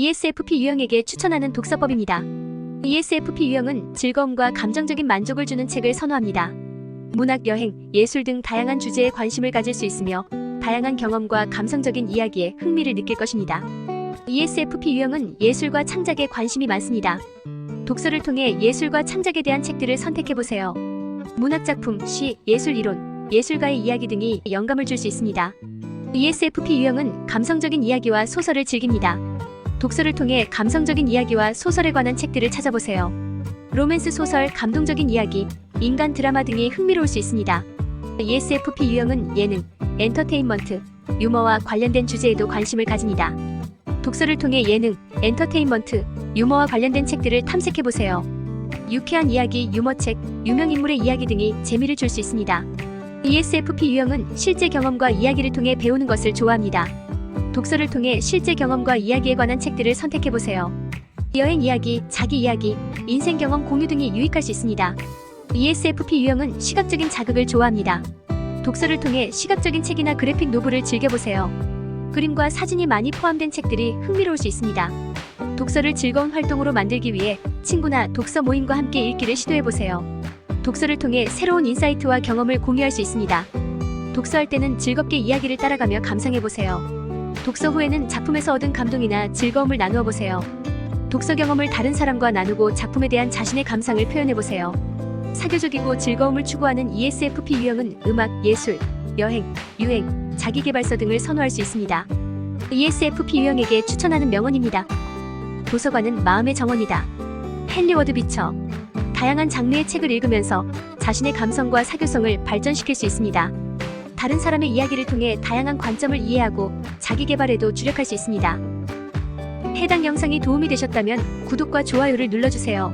ESFP 유형에게 추천하는 독서법입니다. ESFP 유형은 즐거움과 감정적인 만족을 주는 책을 선호합니다. 문학, 여행, 예술 등 다양한 주제에 관심을 가질 수 있으며 다양한 경험과 감성적인 이야기에 흥미를 느낄 것입니다. ESFP 유형은 예술과 창작에 관심이 많습니다. 독서를 통해 예술과 창작에 대한 책들을 선택해 보세요. 문학 작품, 시, 예술 이론, 예술가의 이야기 등이 영감을 줄 수 있습니다. ESFP 유형은 감성적인 이야기와 소설을 즐깁니다. 독서를 통해 감성적인 이야기와 소설에 관한 책들을 찾아보세요. 로맨스 소설, 감동적인 이야기, 인간 드라마 등이 흥미로울 수 있습니다. ESFP 유형은 예능, 엔터테인먼트, 유머와 관련된 주제에도 관심을 가집니다. 독서를 통해 예능, 엔터테인먼트, 유머와 관련된 책들을 탐색해 보세요. 유쾌한 이야기, 유머책, 유명 인물의 이야기 등이 재미를 줄 수 있습니다. ESFP 유형은 실제 경험과 이야기를 통해 배우는 것을 좋아합니다. 독서를 통해 실제 경험과 이야기에 관한 책들을 선택해 보세요. 여행 이야기, 자기 이야기, 인생 경험 공유 등이 유익할 수 있습니다. ESFP 유형은 시각적인 자극을 좋아합니다. 독서를 통해 시각적인 책이나 그래픽 노블을 즐겨보세요. 그림과 사진이 많이 포함된 책들이 흥미로울 수 있습니다. 독서를 즐거운 활동으로 만들기 위해 친구나 독서 모임과 함께 읽기를 시도해보세요. 독서를 통해 새로운 인사이트와 경험을 공유할 수 있습니다. 독서할 때는 즐겁게 이야기를 따라가며 감상해보세요. 독서 후에는 작품에서 얻은 감동이나 즐거움을 나누어 보세요. 독서 경험을 다른 사람과 나누고 작품에 대한 자신의 감상을 표현해 보세요. 사교적이고 즐거움을 추구하는 ESFP 유형은 음악, 예술, 여행, 유행, 자기계발서 등을 선호할 수 있습니다. ESFP 유형에게 추천하는 명언입니다. 도서관은 마음의 정원이다. 헨리 워드 비처. 다양한 장르의 책을 읽으면서 자신의 감성과 사교성을 발전시킬 수 있습니다. 다른 사람의 이야기를 통해 다양한 관점을 이해하고 자기 개발에도 주력할 수 있습니다. 해당 영상이 도움이 되셨다면 구독과 좋아요를 눌러주세요.